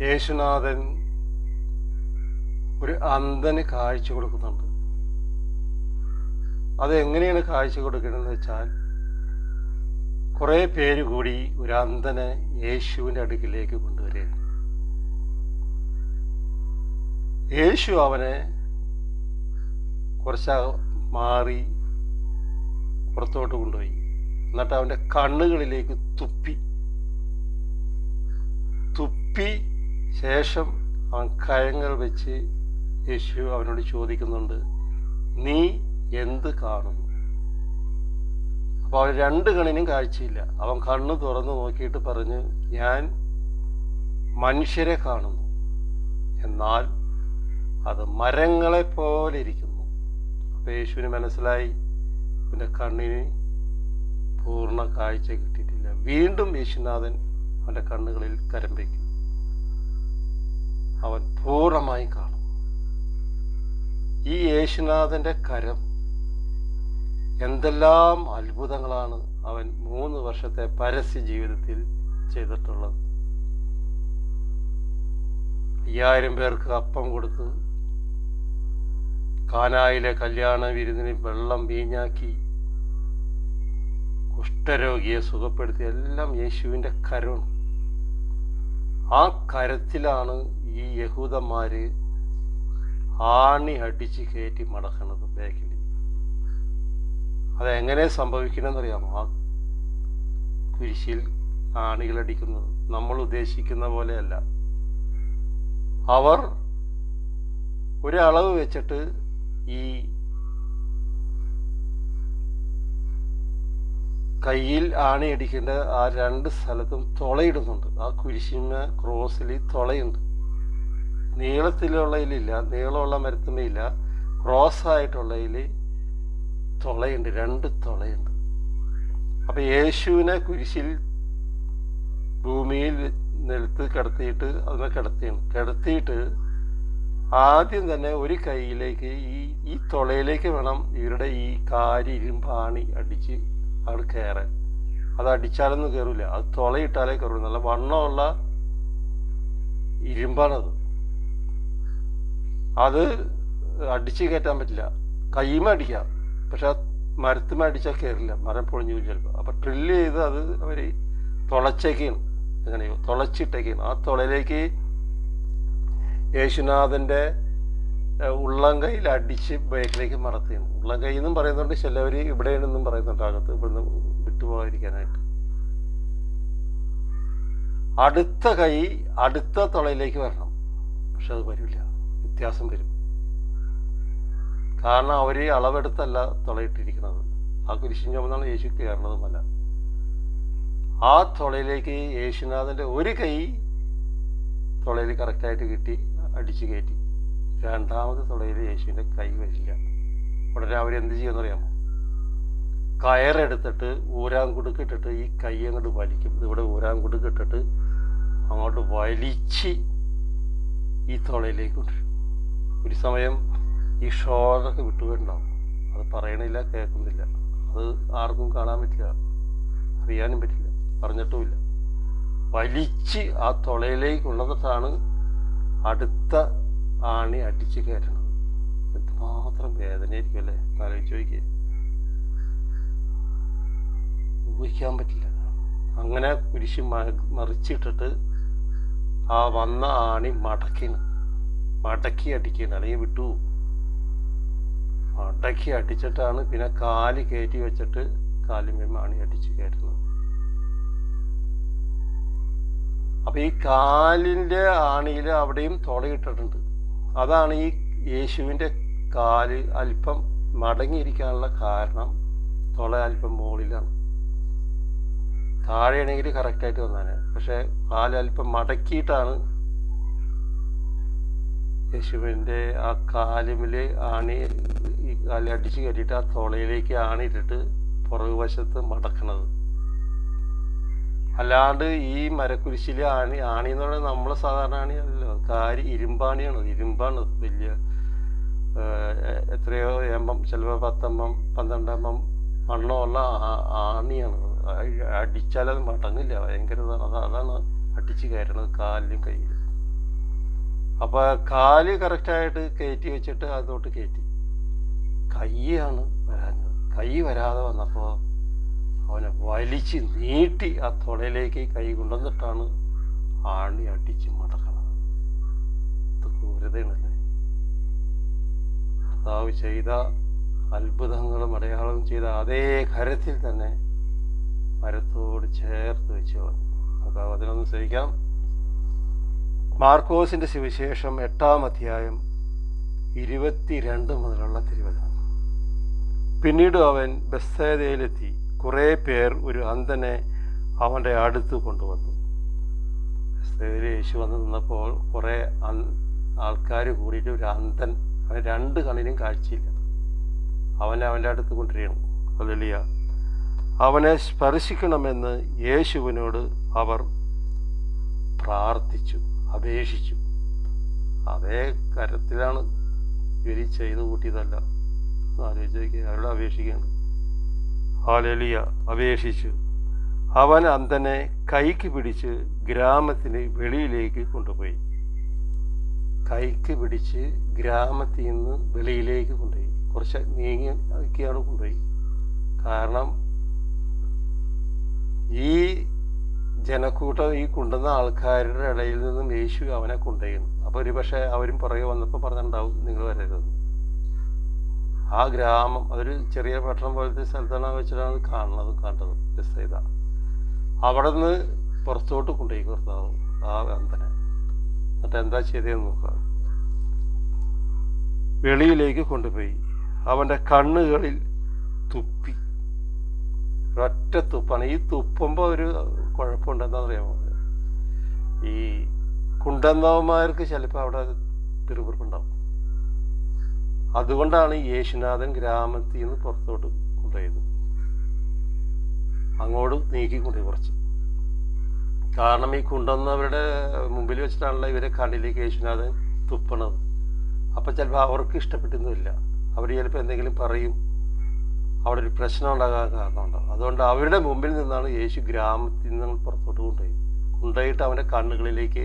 യേശുനാഥൻ ഒരു അന്ധന് കാഴ്ച കൊടുക്കുന്നുണ്ട്. അതെങ്ങനെയാണ് കാഴ്ച കൊടുക്കണമെന്ന് വെച്ചാൽ കുറേ പേര് കൂടി ഒരു അന്ധനെ യേശുവിന്റെ അടുക്കിലേക്ക് കൊണ്ടുവരികയാണ്. യേശു അവനെ കുറച്ച് മാറി പുറത്തോട്ട് കൊണ്ടുപോയി. എന്നിട്ട് അവന്റെ കണ്ണുകളിലേക്ക് തുപ്പി. തുപ്പി ശേഷം അവൻ കഴങ്ങൾ വെച്ച് യേശു അവനോട് ചോദിക്കുന്നുണ്ട് നീ എന്ത് കാണുന്നു? അപ്പോൾ അവൻ രണ്ട് കണ്ണിനും കാഴ്ചയില്ല. അവൻ കണ്ണ് തുറന്ന് നോക്കിയിട്ട് പറഞ്ഞു ഞാൻ മനുഷ്യരെ കാണുന്നു. എന്നാൽ അത് മരങ്ങളെ പോലെ ഇരിക്കുന്നു. അപ്പോൾ യേശുവിന് മനസ്സിലായി അവന്റെ കണ്ണിന് പൂർണ കാഴ്ച കിട്ടിയിട്ടില്ല. വീണ്ടും യേശുനാഥൻ അവന്റെ കണ്ണുകളിൽ കരം വയ്ക്കും അവൻ പൂർണമായി കാണും. ഈ യേശുനാഥന്റെ കരം എന്തെല്ലാം അത്ഭുതങ്ങളാണ് അവൻ മൂന്ന് വർഷത്തെ പരസ്യ ജീവിതത്തിൽ ചെയ്തിട്ടുള്ളത്. അയ്യായിരം പേർക്ക് അപ്പം കൊടുത്ത് കാനായിലെ കല്യാണ വിരുന്നിന് വെള്ളം വീഞ്ഞാക്കി കുഷ്ഠരോഗിയെ സുഖപ്പെടുത്തി എല്ലാം യേശുവിന്റെ കരമാണ്. ആ കരത്തിലാണ് ഈ യഹൂദന്മാര് ആണി അടിച്ച് കയറ്റി മടക്കണത് ബാക്കിൽ അതെങ്ങനെ സംഭവിക്കണമെന്നറിയാമോ ആ കുരിശിൽ ആണികളടിക്കുന്നത് നമ്മൾ ഉദ്ദേശിക്കുന്ന പോലെയല്ല. അവർ ഒരളവ് വെച്ചിട്ട് ഈ കയ്യിൽ ആണി അടിക്കേണ്ട ആ രണ്ട് സ്ഥലത്തും തുളയിടുന്നുണ്ട്. ആ കുരിശിന് ക്രോസിൽ തുളയുണ്ട്. നീളത്തിലുള്ളതിലില്ല നീളമുള്ള മരത്തുമേയില്ല ക്രോസ് ആയിട്ടുള്ള ആയിട്ടുള്ളതിൽ തുളയുണ്ട് രണ്ട് തുളയുണ്ട്. അപ്പൊ യേശുവിനെ കുരിശിൽ ഭൂമിയിൽ നിലത്ത് കിടത്തിയിട്ട് അതിനെ കിടത്തിയാണ് കിടത്തിയിട്ട് ആദ്യം തന്നെ ഒരു കൈയിലേക്ക് ഈ ഈ തുളയിലേക്ക് വേണം ഇവരുടെ ഈ കാരി ഇരുമ്പാണി അടിച്ച് അവിടെ കയറാൻ. അത് അടിച്ചാലൊന്നും കയറില്ല അത് തുളയിട്ടാലേ കയറുള്ളൂ. നല്ല വണ്ണമുള്ള ഇരുമ്പാണത്. അത് അടിച്ച് കയറ്റാൻ പറ്റില്ല. കൈമ അടിക്കാം. പക്ഷെ മരത്തുമ അടിച്ചാൽ കയറില്ല മരം പൊളിഞ്ഞു ചിലപ്പോൾ. അപ്പം ഡ്രില്ല് ചെയ്ത് അത് അവർ തുളച്ചേക്കാണ് എങ്ങനെയോ തുളച്ചിട്ടേക്കാണ് ആ തുളയിലേക്ക് യേശുനാഥന്റെ ഉള്ളം കയ്യിൽ അടിച്ച് ബേക്കിലേക്ക് മറത്തുകയാണ് ഉള്ളം കൈ എന്നും പറയുന്നുണ്ട് ചിലവർ ഇവിടെയാണെന്നും പറയുന്നുണ്ട് അകത്ത് ഇവിടുന്ന് വിട്ടുപോകാതിരിക്കാനായിട്ട്. അടുത്ത കൈ അടുത്ത തുളയിലേക്ക് വരണം. പക്ഷെ അത് വരില്ല. വ്യത്യാസം വരും. കാരണം അവർ അളവെടുത്തല്ല തുളയിട്ടിരിക്കുന്നത്. ആ കുരിശിൻ ചുമന്നാണ് യേശു കയറുന്നതുമല്ല ആ തുളയിലേക്ക് യേശുനാഥന്റെ ഒരു കൈ തുളയിൽ കറക്റ്റായിട്ട് കിട്ടി അടിച്ചു കയറ്റി. രണ്ടാമത് തുളയിൽ യേശുവിന്റെ കൈ വരില്ല. ഉടനെ അവരെന്ത് ചെയ്യുമെന്നറിയാമോ കയറെടുത്തിട്ട് ഊരാൻ കുടുക്കിട്ടിട്ട് ഈ കൈ അങ്ങോട്ട് വലിക്കും. ഇവിടെ ഊരാൻ കുടുക്കിട്ടിട്ട് അങ്ങോട്ട് വലിച്ച് ഈ തുളയിലേക്ക് കൊണ്ടുവരും. ഒരു സമയം ഈ ഷോളൊക്കെ വിട്ടുപോയിട്ടുണ്ടാവും. അത് പറയണില്ല കേൾക്കുന്നില്ല. അത് ആർക്കും കാണാൻ പറ്റില്ല അറിയാനും പറ്റില്ല പറഞ്ഞിട്ടുമില്ല. വലിച്ച് ആ തുളയിലേക്ക് അടുത്ത ആണി അടിച്ച് കയറ്റണത് എന്തുമാത്രം വേദനയായിരിക്കും അല്ലേ? ആലോചിച്ച് നോക്കിയേ. ഊഹിക്കാൻ പറ്റില്ല. അങ്ങനെ കുരിശ് മറിച്ചിട്ടിട്ട് ആ വന്ന ആണി മടക്കിന്. മടക്കി അടിക്കണം അല്ലെങ്കിൽ വിട്ടു. മടക്കി അടിച്ചിട്ടാണ് പിന്നെ കാൽ കയറ്റി വെച്ചിട്ട് കാലിന്മേൽ മാണി അടിച്ച് കയറ്റുന്നത്. അപ്പൊ ഈ കാലിന്റെ ആണിയിൽ അവിടെയും തുളയിട്ടിട്ടുണ്ട്. അതാണ് ഈ യേശുവിന്റെ കാൽ അല്പം മടങ്ങിയിരിക്കാനുള്ള കാരണം. തുള അല്പം മുകളിലാണ്. താഴെയാണെങ്കിൽ കറക്റ്റായിട്ട് വന്നാണ് പക്ഷെ കാൽ അല്പം മടക്കിയിട്ടാണ് യേശുവിന്റെ ആ കാലുമിൽ ആണി ഈ കാലി അടിച്ചു കയറ്റിയിട്ട് ആ തോളയിലേക്ക് ആണിയിട്ടിട്ട് പുറകു വശത്ത് മടക്കണത്. അല്ലാണ്ട് ഈ മരക്കുരിശിൽ ആണി ആണി എന്ന് പറയുന്നത് നമ്മൾ സാധാരണ ആണിയല്ലോ കാരി ഇരുമ്പാണിയാണ്. ഇരുമ്പാണ് വലിയ എത്രയോ എണ്ണം ചിലപ്പോൾ പത്തെണ്ണം പന്ത്രണ്ടെണ്ണം വണ്ണമുള്ള ഉള്ള ആണിയാണ്. അടിച്ചാലത് മടങ്ങില്ല. ഭയങ്കര അതാണ് അടിച്ച് കയറണത് കാലിലും കയ്യിലും. അപ്പോൾ കാൽ കറക്റ്റായിട്ട് കയറ്റി വെച്ചിട്ട് അതോട്ട് കയറ്റി കൈയാണ് വരാഞ്ഞത്. കൈ വരാതെ വന്നപ്പോൾ അവനെ വലിച്ച് നീട്ടി ആ തുടയിലേക്ക് കൈ കൊണ്ടുവന്നിട്ടാണ് ആണി അടിച്ച് മടക്കണത്. ഇത് ക്രൂരതയാണല്ലേ? കർത്താവ് ചെയ്ത അത്ഭുതങ്ങളും അടയാളം ചെയ്ത അതേ കരത്തിൽ തന്നെ മരത്തോട് ചേർത്ത് വെച്ച് കളഞ്ഞു. നമുക്ക് അതിനൊന്ന് വചനമൊന്ന് മാർക്കോസിന്റെ സുവിശേഷം എട്ടാം അധ്യായം ഇരുപത്തിരണ്ട് മുതലുള്ള തിരുവചനം. പിന്നീട് അവൻ ബസ്സേതയിലെത്തി കുറേ പേർ ഒരു അന്ധനെ അവന്റെ അടുത്ത് കൊണ്ടുവന്നു. ബസ്സേതയിൽ യേശു വന്ന് നിന്നപ്പോൾ കുറേ ആൾക്കാർ കൂടിയിട്ട് ഒരു അന്ധൻ അവൻ രണ്ട് കണ്ണിനും കാഴ്ചയില്ല. അവനെ അവന്റെ അടുത്ത് കൊണ്ടുവരികയാണ്. അതെളിയ അവനെ സ്പർശിക്കണമെന്ന് യേശുവിനോട് അവർ പ്രാർത്ഥിച്ചു. അപേക്ഷിച്ചു അതേ കരത്തിലാണ് ഇവർ ചെയ്തു കൂട്ടിയതല്ല. ആലോചിക്കുക അവരോട് അപേക്ഷിക്കുകയാണ് ഹാലലിയ അപേക്ഷിച്ചു അവൻ അന്തനെ കൈക്ക് പിടിച്ച് ഗ്രാമത്തിന് വെളിയിലേക്ക് കൊണ്ടുപോയി. കൈക്ക് പിടിച്ച് ഗ്രാമത്തിൽ നിന്ന് വെളിയിലേക്ക് കൊണ്ടുപോയി. കുറച്ച് നീങ്ങി ഒക്കെയാണ് കൊണ്ടുപോയി. കാരണം ഈ ജനക്കൂട്ടം ഈ കൊണ്ടുവന്ന ആൾക്കാരുടെ ഇടയിൽ നിന്നും യേശു അവനെ കൊണ്ടുപോയിരുന്നു അപ്പോൾ ഒരു പക്ഷേ അവരും പുറകെ വന്നപ്പോൾ പറഞ്ഞിട്ടുണ്ടാവും നിങ്ങൾ വരരുത്. ആ ഗ്രാമം അതൊരു ചെറിയ പട്ടണം പോലത്തെ സ്ഥലത്താണ് വെച്ചിട്ടാണ് കാണുന്നത് കണ്ടത് രസത അവിടെ നിന്ന് പുറത്തോട്ട് കൊണ്ടുപോയി കർത്താവ് ആ അന്തനെ എന്നിട്ട് എന്താ ചെയ്തതെന്ന് നോക്കാം വെളിയിലേക്ക് കൊണ്ടുപോയി. അവന്റെ കണ്ണുകളിൽ തുപ്പി. ഒറ്റ തുപ്പാണ്. ഈ തുപ്പുമ്പോൾ ഒരു കുഴപ്പമുണ്ടെന്ന് അറിയാമോ ഈ കുണ്ടന്നവന്മാർക്ക് ചിലപ്പോൾ അവിടെ പിറുപിറുപ്പുണ്ടാവും അതുകൊണ്ടാണ് യേശുനാഥൻ ഗ്രാമത്തിൽ നിന്ന് പുറത്തോട്ട് കൊണ്ടുപോയത്. അങ്ങോട്ട് നീക്കിക്കൊണ്ടുപോയി കുറച്ച്. കാരണം ഈ കൊണ്ടുവന്നവരുടെ മുമ്പിൽ വെച്ചിട്ടാണല്ലോ ഇവരെ കണ്ണിലേക്ക് യേശുനാഥൻ തുപ്പണത്. അപ്പം ചിലപ്പോൾ അവർക്ക് ഇഷ്ടപ്പെട്ടൊന്നുമില്ല. അവർ ചിലപ്പോൾ എന്തെങ്കിലും പറയും. അവിടെ ഒരു പ്രശ്നം ഉണ്ടാകാൻ കാരണമുണ്ടാകും. അതുകൊണ്ട് അവരുടെ മുമ്പിൽ നിന്നാണ് യേശു ഗ്രാമത്തിൽ നിന്ന് പുറത്തോട്ട് കൊണ്ടുപോയി കൊണ്ടുപോയിട്ട് അവന്റെ കണ്ണുകളിലേക്ക്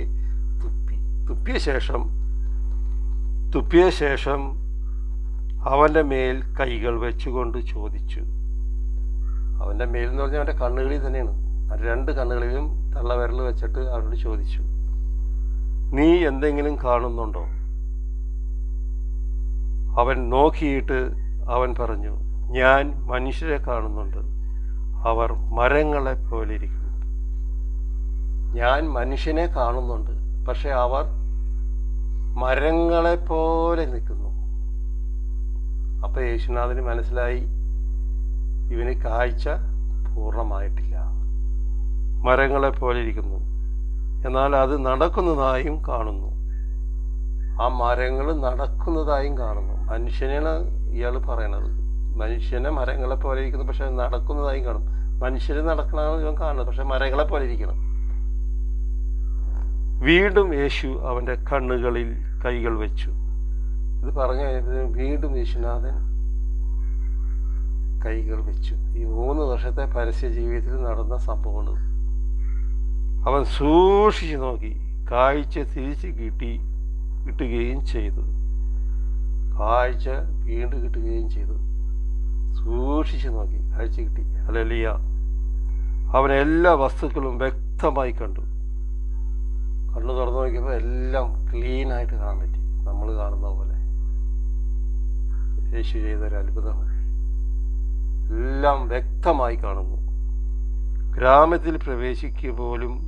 തുപ്പി. തുപ്പിയ ശേഷം തുപ്പിയ ശേഷം അവന്റെ മേൽ കൈകൾ വെച്ചുകൊണ്ട് ചോദിച്ചു. അവന്റെ മേൽ എന്ന് പറഞ്ഞാൽ അവന്റെ കണ്ണുകളിൽ തന്നെയാണ്. രണ്ട് കണ്ണുകളിലും തള്ളവിരൽ വെച്ചിട്ട് അവരോട് ചോദിച്ചു നീ എന്തെങ്കിലും കാണുന്നുണ്ടോ? അവൻ നോക്കിയിട്ട് അവൻ പറഞ്ഞു ഞാൻ മനുഷ്യരെ കാണുന്നുണ്ട്. അവർ മരങ്ങളെ പോലെ ഇരിക്കുന്നു. ഞാൻ മനുഷ്യനെ കാണുന്നുണ്ട്. പക്ഷെ അവർ മരങ്ങളെ പോലെ നിൽക്കുന്നു. അപ്പോൾ യേശുനാഥന് മനസ്സിലായി ഇവന് കാഴ്ച പൂർണമായിട്ടില്ല. മരങ്ങളെ പോലെ ഇരിക്കുന്നു. എന്നാൽ അത് നടക്കുന്നതായും കാണുന്നു. ആ മരങ്ങൾ നടക്കുന്നതായും കാണുന്നു. മനുഷ്യനാണ് ഇയാൾ പറയണത്. മനുഷ്യനെ മരങ്ങളെ പോലെ ഇരിക്കുന്നു. പക്ഷെ നടക്കുന്നതായി കാണും. മനുഷ്യർ നടക്കണമെന്ന് ഇവൻ കാണുന്നത്. പക്ഷെ മരങ്ങളെ പോലെ ഇരിക്കണം. വീണ്ടും യേശു അവന്റെ കണ്ണുകളിൽ കൈകൾ വെച്ചു. ഇത് പറഞ്ഞു വീണ്ടും യേശുനാഥൻ കൈകൾ വെച്ചു. ഈ മൂന്ന് വർഷത്തെ പരസ്യ ജീവിതത്തിൽ നടന്ന സംഭവമാണ് അവൻ സൂക്ഷിച്ചു നോക്കി. കാഴ്ച തിരിച്ച് കിട്ടി കിട്ടുകയും ചെയ്തു. കാഴ്ച വീണ്ടും കിട്ടുകയും ചെയ്തു. സൂക്ഷിച്ചു നോക്കി അയച്ചു കിട്ടി. അലലിയ അവൻ എല്ലാ വസ്തുക്കളും വ്യക്തമായി കണ്ടു. കണ്ണു തുറന്നു നോക്കിയപ്പോൾ എല്ലാം ക്ലീനായിട്ട് കാണാൻ പറ്റി. നമ്മൾ കാണുന്ന പോലെ. യേശു ചെയ്തൊരു അത്ഭുതം. എല്ലാം വ്യക്തമായി കാണുന്നു. ഗ്രാമത്തിൽ പ്രവേശിക്കുക പോലും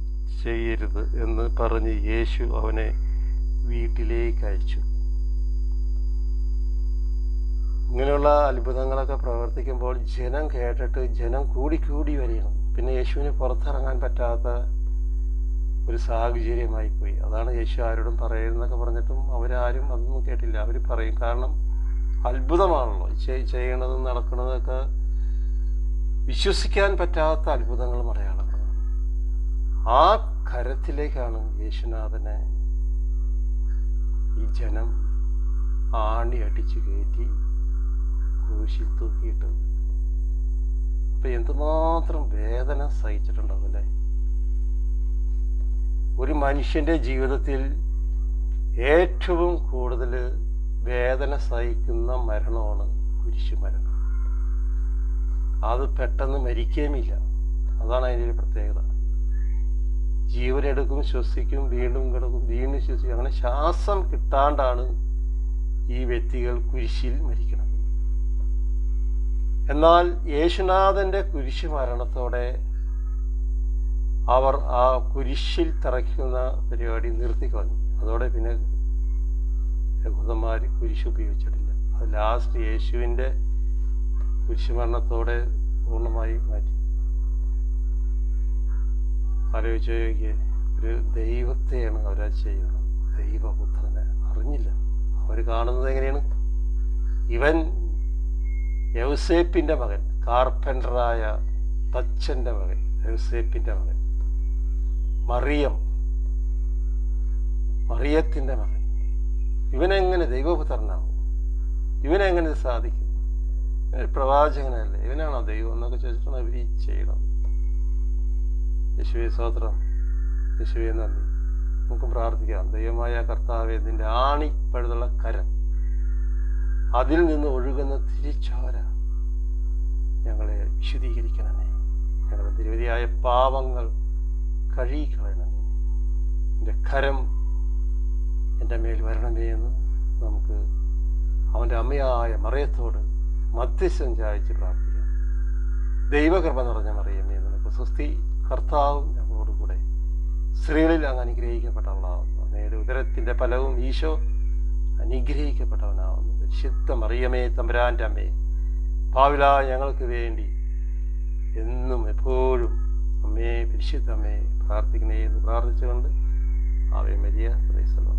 ചെയ്യരുത് എന്ന് പറഞ്ഞ് യേശു അവനെ വീട്ടിലേക്ക് അയച്ചു. ഇങ്ങനെയുള്ള അത്ഭുതങ്ങളൊക്കെ പ്രവർത്തിക്കുമ്പോൾ ജനം കേട്ടിട്ട് ജനം കൂടി കൂടി വരികയാണ്. പിന്നെ യേശുവിന് പുറത്തിറങ്ങാൻ പറ്റാത്ത ഒരു സാഹചര്യമായി പോയി. അതാണ് യേശു ആരോടും പറയുന്നതൊക്കെ പറഞ്ഞിട്ടും അവരാരും അതൊന്നും കേട്ടില്ല. അവർ പറയും കാരണം അത്ഭുതമാണല്ലോ. ചെയ്യണതും നടക്കുന്നതൊക്കെ വിശ്വസിക്കാൻ പറ്റാത്ത അത്ഭുതങ്ങളും അടയാളങ്ങളാണ്. ആ കരത്തിലേക്കാണ് യേശുനാഥനെ ഈ ജനം ആണി അടിച്ചു കയറ്റി ക്രൂശിൽ തൂക്കിയിട്ട് അപ്പൊ എന്തുമാത്രം വേദന സഹിച്ചിട്ടുണ്ടാവും അല്ലേ ഒരു മനുഷ്യന്റെ ജീവിതത്തിൽ ഏറ്റവും കൂടുതൽ വേദന സഹിക്കുന്ന മരണമാണ് കുരിശു മരണം. അത് പെട്ടെന്ന് മരിക്കുകയുമില്ല അതാണ് അതിന്റെ ഒരു പ്രത്യേകത. ജീവനെടുക്കും ശ്വസിക്കും വീണ്ടും കിടക്കും വീണ്ടും ശ്വസിക്കും. അങ്ങനെ ശ്വാസം കിട്ടാണ്ടാണ് ഈ വ്യക്തികൾ കുരിശിൽ മരിക്കുന്നത് എന്നാൽ യേശുനാഥന്റെ കുരിശു മരണത്തോടെ അവർ ആ കുരിശിൽ തറയ്ക്കുന്ന പരിപാടി നിർത്തിക്കളഞ്ഞു അതോടെ പിന്നെ യഹൂദന്മാർ കുരിശ് ഉപയോഗിച്ചിട്ടില്ല. അത് ലാസ്റ്റ് യേശുവിന്റെ കുരിശുമരണത്തോടെ പൂർണമായി മാറ്റി. ആലോചിച്ച് ഒരു ദൈവത്തെയാണ് അവരാ ചെയ്യുന്നത്. ദൈവപുത്രനെ അറിഞ്ഞില്ല. അവർ കാണുന്നത് എങ്ങനെയാണ്? ഇവൻ യൗസേപ്പിന്റെ മകൻ കാർപ്പന്ററായ തച്ചന്റെ മകൻ യൗസേപ്പിന്റെ മകൻ. മറിയം മറിയത്തിന്റെ മകൻ. ഇവനെങ്ങനെ ദൈവപുത്രനാകും ഇവനെങ്ങനെ സാധിക്കും? പ്രവാചകനല്ലേ? ഇവനാണോ ദൈവം എന്നൊക്കെ ചോദിച്ചിട്ടാണ് ഇവർ ഈ ചെയ്യണത്. യേശുവെ സ്വോത്രം യേശുവെ നന്ദി. നമുക്ക് പ്രാർത്ഥിക്കാം. ദൈവമായ കർത്താവെ നിന്റെ ആണിപ്പഴുതുള്ള കരം അതിൽ നിന്ന് ഒഴുകുന്ന തിരിച്ചോര ഞങ്ങളെ വിശദീകരിക്കണമേ ഞങ്ങളുടെ നിരവധിയായ പാവങ്ങൾ കഴുകിക്കളയണമേ. എന്റെ കരം എന്റെ മേൽ വരണമേ എന്ന് നമുക്ക് അവന്റെ അമ്മയായ മറിയത്തോട് മധ്യസ്ഥം ചായച്ച് പ്രാർത്ഥിക്കാം. ദൈവകൃപ നിറഞ്ഞ മറിയമേ നിനക്ക് സ്വസ്തി കർത്താവും ഞങ്ങളോടുകൂടെ സ്ത്രീകളിൽ അങ്ങ് അനുഗ്രഹിക്കപ്പെട്ടവളാവുന്നു അങ്ങയുടെ ഉദരത്തിന്റെ ഫലവും ഈശോ അനുഗ്രഹിക്കപ്പെട്ടവനാവുന്നു. പരിശുദ്ധ മറിയമേ തമ്പുരാന്റെ അമ്മേ പാവില ഞങ്ങൾക്ക് വേണ്ടി എന്നും എപ്പോഴും അമ്മേ പരിശുദ്ധ അമ്മേ പ്രാർത്ഥിക്കണേ എന്ന് പ്രാർത്ഥിച്ചുകൊണ്ട് ആവേ മരിയ പ്രൈസലോ